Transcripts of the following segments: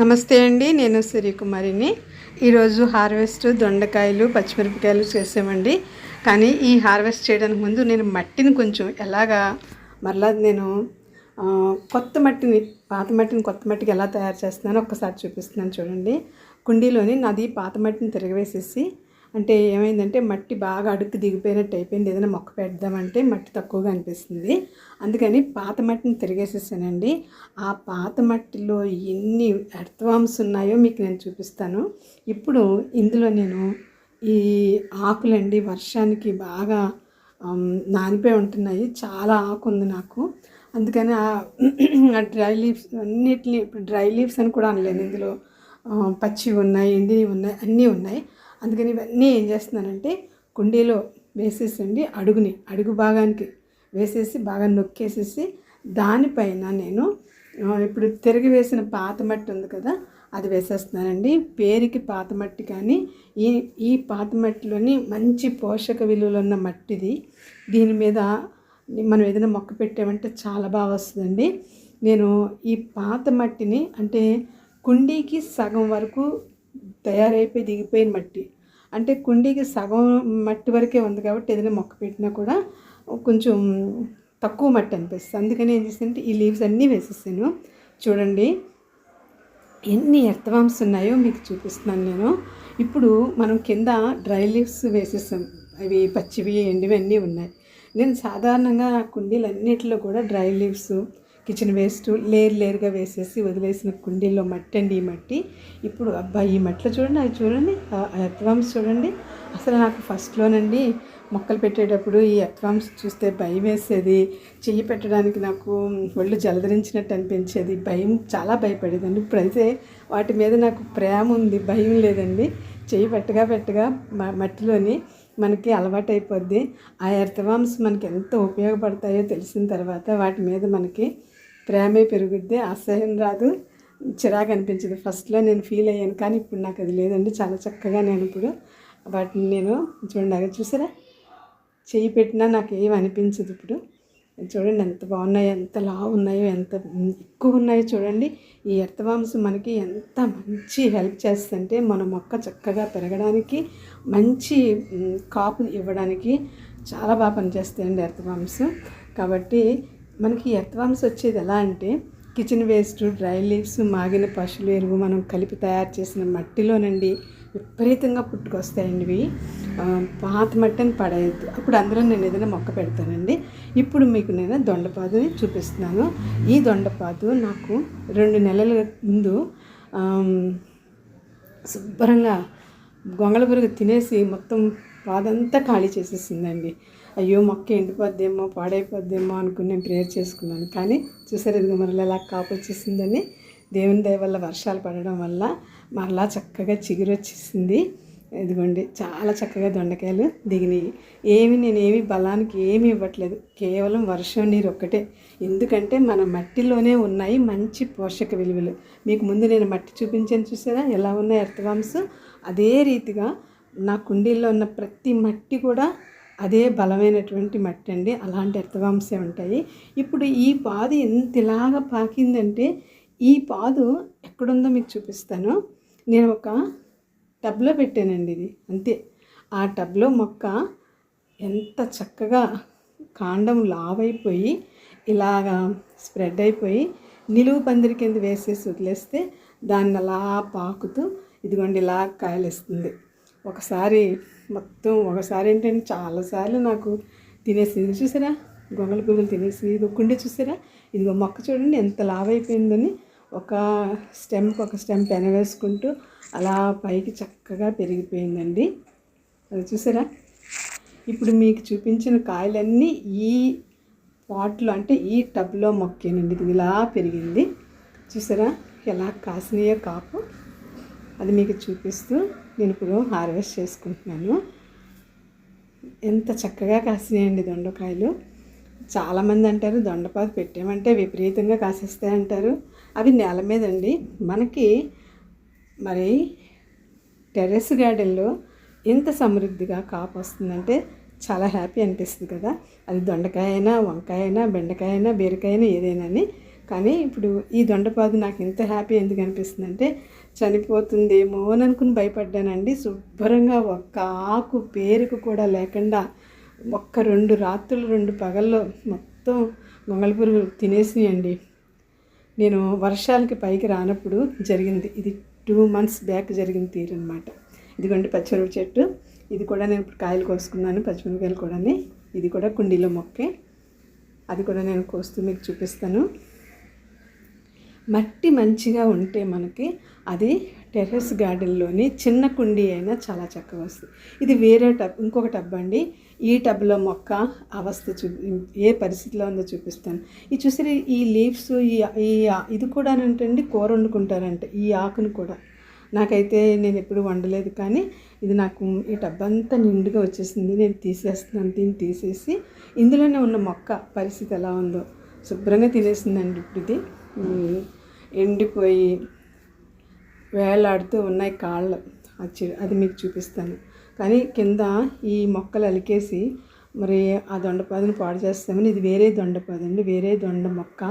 నమస్తే అండి నేను సూర్యకుమారిని. ఈరోజు హార్వెస్ట్ దొండకాయలు పచ్చిమిరపకాయలు చేసామండి. కానీ ఈ హార్వెస్ట్ చేయడానికి ముందు నేను మట్టిని కొంచెం ఎలాగా మరలా నేను కొత్త మట్టిని పాత మట్టిని కొత్త మట్టికి ఎలా తయారు చేస్తున్నానో ఒక్కసారి చూపిస్తున్నాను చూడండి. కుండీలోని నాది పాత మట్టిని తిరగవేసేసి అంటే ఏమైందంటే మట్టి బాగా అడుక్కు దిగిపోయినట్టు అయిపోయింది. ఏదైనా మొక్క పెడదామంటే మట్టి తక్కువగా అనిపిస్తుంది. అందుకని పాత మట్టిని తిరిగేసేసానండి. ఆ పాత మట్టిలో ఎన్ని ఎర్త్వామ్స్ ఉన్నాయో మీకు నేను చూపిస్తాను. ఇప్పుడు ఇందులో నేను ఈ ఆకులండి వర్షానికి బాగా నానిపోయి ఉంటున్నాయి. చాలా ఆకు ఉంది నాకు. అందుకని ఆ డ్రై లీవ్స్ అన్నిటిని ఇప్పుడు డ్రై లీవ్స్ అని కూడా అనలేను. ఇందులో పచ్చివి ఉన్నాయి ఎండినవి ఉన్నాయి అన్నీ ఉన్నాయి. అందుకని ఇవన్నీ ఏం చేస్తున్నానంటే కుండీలో వేసేసండి అడుగుని అడుగు భాగానికి వేసేసి బాగా నొక్కేసేసి దానిపైన నేను ఇప్పుడు తిరిగి వేసిన పాత మట్టి ఉంది కదా అది వేసేస్తున్నానండి. పేరుకి పాత మట్టి కానీ ఈ ఈ పాత మట్టిలోని మంచి పోషక విలువలు ఉన్న మట్టిది. దీని మీద మనం ఏదైనా మొక్క పెట్టామంటే చాలా బాగా వస్తుందండి. నేను ఈ పాత మట్టిని అంటే కుండీకి సగం వరకు తయారైపోయి దిగిపోయిన మట్టి. అంటే కుండీకి సగం మట్టి వరకే ఉంది కాబట్టి ఏదైనా మొక్క పెట్టినా కూడా కొంచెం తక్కువ మట్టి అనిపిస్తుంది. అందుకని ఏం చేస్తానంటే ఈ లీవ్స్ అన్నీ వేసేసాను. చూడండి ఎన్ని ఎర్తవామ్స్ ఉన్నాయో మీకు చూపిస్తున్నాను నేను. ఇప్పుడు మనం కింద డ్రై లీవ్స్ వేసేసాం. అవి పచ్చివి ఎండివి అన్నీ ఉన్నాయి. నేను సాధారణంగా కుండీలన్నిటిలో కూడా dry leaves kitchen waste layer లేర్గా వేసేసి వదిలేసిన కుండీల్లో మట్టి అండి ఈ మట్టి. ఇప్పుడు అబ్బా ఈ మట్టిలో చూడండి అవి చూడండి ఎర్త్వామ్స్ చూడండి. అసలు నాకు ఫస్ట్లోనండి మొక్కలు పెట్టేటప్పుడు ఈ ఎర్త్వామ్స్ చూస్తే భయం వేసేది. చెయ్యి పెట్టడానికి నాకు ఒళ్ళు జలధరించినట్టు అనిపించేది. భయం చాలా భయపడేదండి. ఇప్పుడైతే వాటి మీద నాకు ప్రేమ ఉంది భయం లేదండి. చెయ్యి పెట్టగా పెట్టగా మట్టిలోని మనకి అలవాటు అయిపోద్ది ఆ ఎర్తవామ్స్ మనకి ఎంత ఉపయోగపడతాయో తెలిసిన తర్వాత వాటి మీద మనకి ప్రేమే పెరుగుద్ది అసహ్యం రాదు. చిరాకు అనిపించదు. ఫస్ట్లో నేను ఫీల్ అయ్యాను కానీ ఇప్పుడు నాకు అది లేదండి. చాలా చక్కగా నేను ఇప్పుడు వాటిని నేను చూడండి. అక్కడ చూసారా? చేయి పెట్టినా నాకు ఏం అనిపించదు ఇప్పుడు. చూడండి ఎంత బాగున్నాయో ఎంత లావు ఉన్నాయో ఎంత ఎక్కువ ఉన్నాయో చూడండి. ఈ ఎర్తవాంసం మనకి ఎంత మంచి హెల్ప్ చేస్తుంటే మన మొక్క చక్కగా పెరగడానికి మంచి కాపు ఇవ్వడానికి చాలా బాగా పనిచేస్తాయండి ఎర్తవాంసం కాబట్టి మనకి ఎర్త్వామ్స్ వచ్చేది ఎలా అంటే కిచెన్ వేస్ట్ డ్రై లీవ్స్ మాగిన పశువుల ఎరువు మనం కలిపి తయారు చేసిన మట్టిలోనండి విపరీతంగా పుట్టుకొస్తాయండి. ఇవి పాత మట్టిని పడేయద్దు. అప్పుడు అందులో నేను ఏదైనా మొక్క పెడతానండి. ఇప్పుడు మీకు నేను దొండపాదుని చూపిస్తున్నాను. ఈ దొండపాదు నాకు రెండు నెలల ముందు శుభ్రంగా గొంగళ పురుగు తినేసి మొత్తం పాదంతా ఖాళీ చేసేసిందండి. అయ్యో మొక్క ఎండిపోద్దేమో పాడైపోద్దేమో అనుకుని నేను ప్రేయర్ చేసుకున్నాను. కానీ చూసారు ఇదిగో మరలా ఎలా కాపు వచ్చేసిందని. దేవుని దయ వల్ల వర్షాలు పడడం వల్ల మరలా చక్కగా చిగురు వచ్చేసింది. ఇదిగోండి చాలా చక్కగా దొండకాయలు దిగినాయి. ఏమి నేను ఏమి బలానికి ఏమి ఇవ్వట్లేదు. కేవలం వర్షం నీరు ఒక్కటే. ఎందుకంటే మన మట్టిలోనే ఉన్నాయి మంచి పోషక విలువలు. మీకు ముందు నేను మట్టి చూపించాను చూసారా? ఎలా ఉన్నాయి ఎర్త్వాంస్ అదే రీతిగా నా కుండీల్లో ఉన్న ప్రతి మట్టి కూడా అదే బలమైనటువంటి మట్టి అండి అలాంటి ఎర్తవాంశే ఉంటాయి. ఇప్పుడు ఈ పాదు ఎంత పాకిందంటే ఈ పాదు ఎక్కడుందో మీకు చూపిస్తాను. నేను ఒక టబ్లో పెట్టానండి ఇది. అంతే. ఆ టబ్లో మొక్క ఎంత చక్కగా కాండం లావైపోయి ఇలాగా స్ప్రెడ్ అయిపోయి నిలువు పందిరి కింద వేసేసి వదిలేస్తే దాన్ని అలా పాకుతూ ఇదిగోండి ఇలా కాయలు ఇస్తుంది ఒకసారి మొత్తం ఒకసారి ఏంటంటే చాలాసార్లు నాకు తినేసింది చూసారా? గొంగళ పురుగులు తినేసి ఇది చూసారా? ఇదిగో మొక్క చూడండి ఎంత లావైపోయిందని ఒక స్టెమ్కి ఒక స్టెమ్ పెన వేసుకుంటూ అలా పైకి చక్కగా పెరిగిపోయిందండి. అది చూసారా? ఇప్పుడు మీకు చూపించిన కాయలన్నీ ఈ పాట్లో అంటే ఈ టబ్లో మొక్కేనండి. ఇది ఇలా పెరిగింది. చూసారా? ఎలా కాసినాయో కాపు. అది మీకు చూపిస్తూ నేను ఇప్పుడు హార్వెస్ట్ చేసుకుంటున్నాను. ఎంత చక్కగా కాసినాయండి దొండకాయలు. చాలామంది అంటారు దొండపాదు పెట్టామంటే విపరీతంగా కాసేస్తాయి అంటారు. అవి నేల మీద అండి మనకి మరి టెర్రస్ గార్డెన్లో ఎంత సమృద్ధిగా కాపు వస్తుందంటే చాలా హ్యాపీ అనిపిస్తుంది కదా. అది దొండకాయ అయినా వంకాయ అయినా బెండకాయ అయినా బీరకాయ అయినా ఏదైనా అని. కానీ ఇప్పుడు ఈ దొండపాదు నాకు ఇంత హ్యాపీ ఎందుకు అనిపిస్తుంది అంటే చనిపోతుందేమో అని అనుకుని భయపడ్డానండి. శుభ్రంగా ఒక్క ఆకు పేరుకు కూడా లేకుండా ఒక్క రెండు రాత్రులు రెండు పగల్లో మొత్తం గొంగళ పురుగు తినేసినాయండి. నేను వర్షాలకి పైకి రానప్పుడు జరిగింది. ఇది టూ మంత్స్ బ్యాక్ జరిగిన తీరు ఇదిగోండి పచ్చిమిరప చెట్టు. ఇది కూడా నేను ఇప్పుడు కాయలు కోసుకున్నాను పచ్చిమిరపకాయలు కూడా ఇది కూడా కుండీలో మొక్కే. అది కూడా నేను కోస్తూ మీకు చూపిస్తాను. మట్టి మంచిగా ఉంటే మనకి అది టెర్రస్ గార్డెన్లోని చిన్న కుండీ అయినా చాలా చక్కగా వస్తుంది. ఇది వేరే టబ్ ఇంకొక టబ్ అండి. ఈ టబ్లో మొక్క అవస్థ చూ ఏ పరిస్థితిలో ఉందో చూపిస్తాను. ఇది చూసారు ఈ లీవ్స్ ఈ ఈ ఇది కూడా అంటండి కూర వండుకుంటారంట ఈ ఆకును కూడా. నాకైతే నేను ఎప్పుడు వండలేదు కానీ ఇది నాకు ఈ టబ్ అంతా నిండుగా వచ్చేసింది. నేను తీసేస్తున్నాను దీన్ని తీసేసి ఇందులోనే ఉన్న మొక్క పరిస్థితి ఎలా ఉందో శుభ్రంగా తినేసిందండి ఇప్పుడు ఇది. ఎండిపోయి వేలాడుతూ ఉన్నాయి కాళ్ళు. అది అది మీకు చూపిస్తాను. కానీ కింద ఈ మొక్కలు అలికేసి మరి ఆ దొండపాదని పాడు చేస్తామని ఇది వేరే దొండపాదు అండి. వేరే దొండ మొక్క.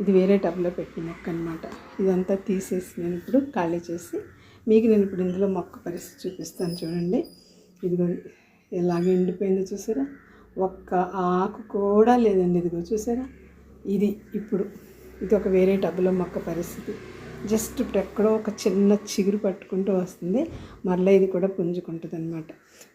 ఇది వేరే టబ్లో పెట్టిన మొక్క అనమాట ఇదంతా తీసేసి నేను ఇప్పుడు ఖాళీ చేసి మీకు నేను ఇప్పుడు ఇందులో మొక్క పరిస్థితి చూపిస్తాను చూడండి. ఇదిగో ఎలాగ ఎండిపోయిందో చూసారా? ఒక్క ఆకు కూడా లేదండి. ఇదిగో చూసారా? ఇది ఇప్పుడు. ఇది ఒక వేరే డబ్బులో మొక్క పరిస్థితి. జస్ట్ ఇప్పుడు ఎక్కడో ఒక చిన్న చిగురు పట్టుకుంటూ వస్తుంది. మరలా ఇది కూడా పుంజుకుంటుంది అనమాట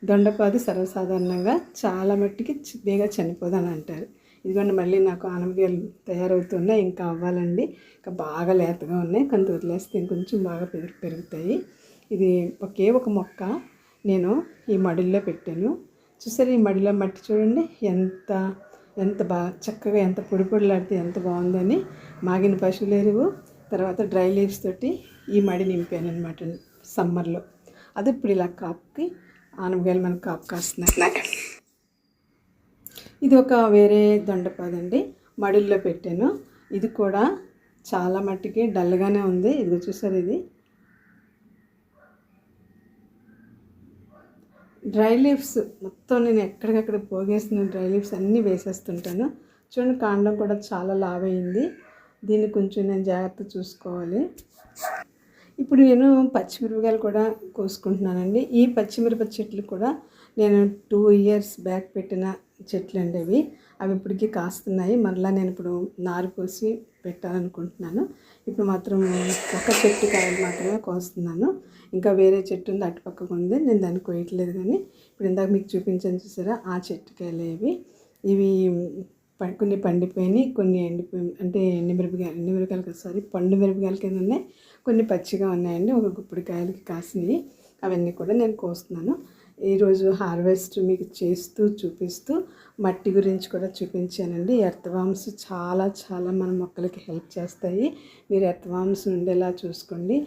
దొండపాది సర్వసాధారణంగా చాలా మట్టికి బేగా చనిపోదని అంటారు. ఇదిగోండి మళ్ళీ నాకు ఆనపకాయలు తయారవుతున్నాయి ఇంకా అవ్వాలండి. ఇంకా బాగా లేతగా ఉన్నాయి కొంత వదిలేస్తే ఇంకొంచెం బాగా పెరుగు పెరుగుతాయి. ఇది ఒకే ఒక మొక్క నేను ఈ మడిలో పెట్టాను. చూసారు ఈ మడిలో మట్టి చూడండి ఎంత ఎంత బాగా చక్కగా ఎంత పొడి పొడిలాడితే ఎంత బాగుందని మాగిన పశువుల ఎరువు తర్వాత డ్రై లీవ్స్ తోటి ఈ మడి నింపాను అనమాట సమ్మర్లో. అది ఇప్పుడు ఇలా కాపుకి ఆనపకాయలు మనకు కాపు కాస్తున్నాయి ఇది ఒక వేరే దొండపాదండి మడిల్లో పెట్టాను. ఇది కూడా చాలా మట్టికి డల్గానే ఉంది. ఇది చూసారు ఇది? డ్రై లీవ్స్ మొత్తం నేను ఎక్కడికక్కడ పోగేసిన డ్రై లీవ్స్ అన్నీ వేసేస్తుంటాను. చూడండి కాండం కూడా చాలా లావైంది. దీన్ని కొంచెం నేను జాగ్రత్త చూసుకోవాలి. ఇప్పుడు నేను పచ్చిమిరపకాయలు కూడా కోసుకుంటున్నానండి. ఈ పచ్చిమిరప చెట్లు కూడా నేను టూ ఇయర్స్ బ్యాక్ పెట్టిన చెట్లు అండి అవి. అవి ఇప్పటికీ కాస్తున్నాయి. మరలా నేను ఇప్పుడు నారు పోసి పెట్టాలనుకుంటున్నాను. ఇప్పుడు మాత్రం ఒక చెట్టు కాయలు మాత్రమే కోస్తున్నాను. ఇంకా వేరే చెట్టు ఉంది అటుపక్కకు ఉంది. నేను దాన్ని కోయట్లేదు కానీ ఇప్పుడు ఇందాక మీకు చూపించాను చూసారా ఆ చెట్టు కాయలు ఇవి. ఇవి ప- కొన్ని పండిపోయినాయి కొన్ని ఎండిపోయి అంటే ఎండి మిరపకాయలు ఎండి మిరపకాయలు సారీ పండు మిరపకాయల కింద ఉన్నాయి. కొన్ని పచ్చిగా ఉన్నాయండి ఒక గుప్పిడికాయలకి కాసినవి. అవన్నీ కూడా నేను కోస్తున్నాను. ఈరోజు హార్వెస్ట్ మీకు చేస్తూ చూపిస్తూ మట్టి గురించి కూడా చూపించానండి. ఎర్తవామ్స్ చాలా చాలా మన మొక్కలకి హెల్ప్ చేస్తాయి. మీరు ఎర్తవామ్స్ ఉండేలా చూసుకోండి.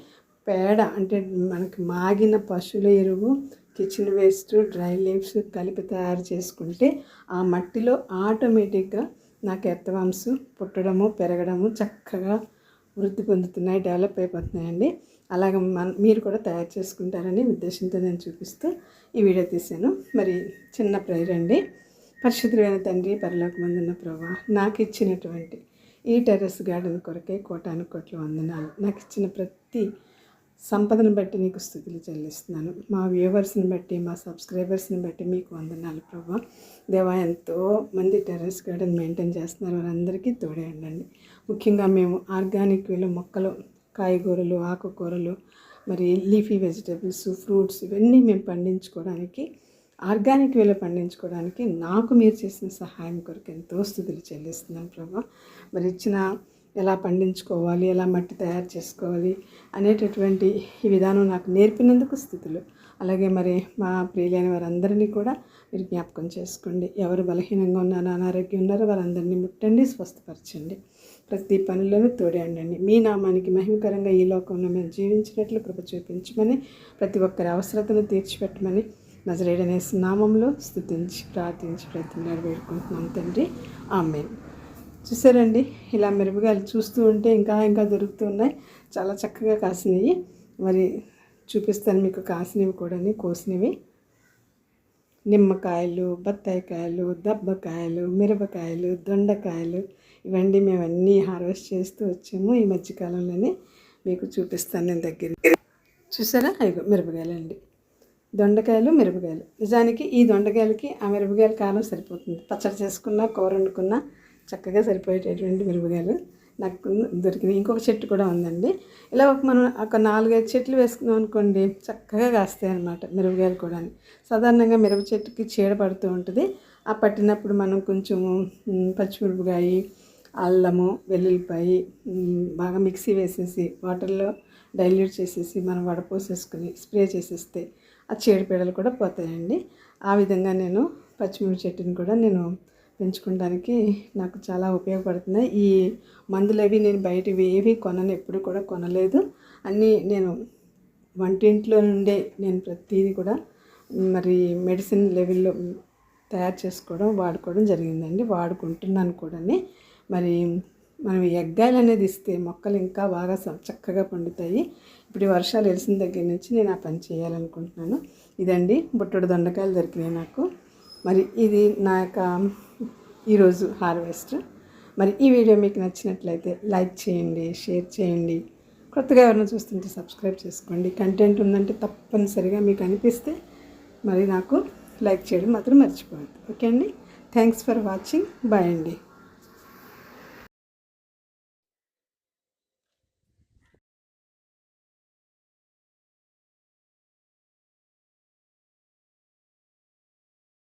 పేడ అంటే మనకి మాగిన పశువుల ఎరువు కిచెన్ వేస్ట్ డ్రై లీవ్స్ కలిపి తయారు చేసుకుంటే ఆ మట్టిలో ఆటోమేటిక్గా నాకు ఎర్తవామ్స్ పుట్టడము పెరగడము చక్కగా వృద్ధి పొందుతున్నాయి డెవలప్ అయిపోతున్నాయండి. అలాగే మన మీరు కూడా తయారు చేసుకుంటారని ఉద్దేశంతో నేను చూపిస్తూ ఈ వీడియో తీశాను. మరి చిన్న ప్రేయర్ అండి. పరిశుద్ధులైన తండ్రి పరలోకమందున్న ప్రభా నాకు ఇచ్చినటువంటి ఈ టెర్రస్ గార్డెన్ కొరకే కోటాను కోట్లు వందనాలు. నాకు ఇచ్చిన ప్రతి సంపదను బట్టి నీకు స్థుతులు చెల్లిస్తున్నాను. మా వ్యూవర్స్ని బట్టి మా సబ్స్క్రైబర్స్ని బట్టి మీకు వందనాలు ప్రభా దేవా ఎంతో మంది టెర్రస్ గార్డెన్ మెయింటైన్ చేస్తున్నారు. వారందరికీ తోడే ఉండండి. ముఖ్యంగా మేము ఆర్గానిక్ వేలో మొక్కలు కాయగూరలు ఆకుకూరలు మరి లీఫీ వెజిటేబుల్స్ ఫ్రూట్స్ ఇవన్నీ మేము పండించుకోవడానికి ఆర్గానిక్ వేలో పండించుకోవడానికి నాకు మీరు చేసిన సహాయం కొరకు ఎంతో స్థుతులు చెల్లిస్తున్నాను ప్రభా. మరి ఇచ్చిన ఎలా పండించుకోవాలి ఎలా మట్టి తయారు చేసుకోవాలి అనేటటువంటి ఈ విధానం నాకు నేర్పినందుకు స్థితులు. అలాగే మరి మా ప్రియులైన వారందరినీ కూడా మీరు జ్ఞాపకం చేసుకోండి. ఎవరు బలహీనంగా ఉన్నారో అనారోగ్యం ఉన్నారో వారందరినీ ముట్టండి స్వస్థపరచండి. ప్రతి పనిలోనూ తోడేయండి. మీ నామానికి మహిమకరంగా ఈ లోకంలో మేము జీవించినట్లు కృప చూపించమని ప్రతి ఒక్కరి అవసరతను తీర్చిపెట్టమని నజరేడనే నామంలో స్థుతించి ప్రార్థించి ప్రతిమలాడు వేడుకుంటున్నాం తండ్రి. ఆమె చూసారండి ఇలా మిరపకాయలు చూస్తూ ఉంటే ఇంకా ఇంకా దొరుకుతూ ఉన్నాయి. చాలా చక్కగా కాసినవి. మరి చూపిస్తాను మీకు కాసినవి కూడా కోసినవి. నిమ్మకాయలు బత్తాయికాయలు దబ్బకాయలు మిరపకాయలు దొండకాయలు ఇవన్నీ మేము అన్నీ హార్వెస్ట్ చేస్తూ వచ్చాము ఈ మధ్యకాలంలోనే మీకు చూపిస్తాను నేను దగ్గర. చూసారా? అయ్యో మిరపకాయలండి. దొండకాయలు మిరపకాయలు. నిజానికి ఈ దొండకాయలకి ఆ మిరపకాయల కారం సరిపోతుంది. పచ్చడి చేసుకున్నా కూర వండుకున్నా చక్కగా సరిపోయేటటువంటి మిరపకాయలు. నాకు దొరికినాయి ఇంకొక చెట్టు కూడా ఉందండి. ఇలా ఒక మనం ఒక నాలుగైదు చెట్లు వేసుకున్నాం అనుకోండి చక్కగా కాస్తాయి అన్నమాట మిరపకాయలు కూడా. సాధారణంగా మిరప చెట్టుకి చీడ పడుతూ ఉంటుంది. ఆ పట్టినప్పుడు మనం కొంచెము పచ్చిమిరపకాయ అల్లము వెల్లుల్లిపాయ బాగా మిక్సీ వేసేసి వాటర్లో డైల్యూట్ చేసేసి మనం వడపోసేసుకుని స్ప్రే చేసేస్తే ఆ చీడపీడలు కూడా పోతాయండి. ఆ విధంగా నేను పచ్చిమిరప చెట్టుని కూడా నేను పెంచుకోవడానికి నాకు చాలా ఉపయోగపడుతున్నాయి. ఈ మందులు అవి నేను బయటవి ఏవి కొనను ఎప్పుడు కూడా కొనలేదు. అన్నీ నేను వంటింట్లో నుండే నేను ప్రతిదీ కూడా మరి మెడిసిన్ లెవెల్లో తయారు చేసుకోవడం వాడుకోవడం జరిగిందండి. వాడుకుంటున్నాను కూడా మరి మనం ఎగ్గాయలు అనేది ఇస్తే మొక్కలు ఇంకా బాగా చక్కగా పండుతాయి. ఇప్పుడు వర్షాలు వెలిసిన దగ్గర నుంచి నేను ఆ పని చేయాలనుకుంటున్నాను. ఇదండి. బుట్టడు దొండకాయలు దొరికినాయి నాకు. మరి ఇది నా యొక్క ఈరోజు హార్వెస్ట్. మరి ఈ వీడియో మీకు నచ్చినట్లయితే లైక్ చేయండి షేర్ చేయండి. కొత్తగా ఎవరైనా చూస్తుంటే సబ్స్క్రైబ్ చేసుకోండి. కంటెంట్ ఉందంటే తప్పనిసరిగా మీకు అనిపిస్తే మరి నాకు లైక్ చేయడం మాత్రం మర్చిపోవద్దు. ఓకే అండి? Thanks for watching. బాయ్ అండి.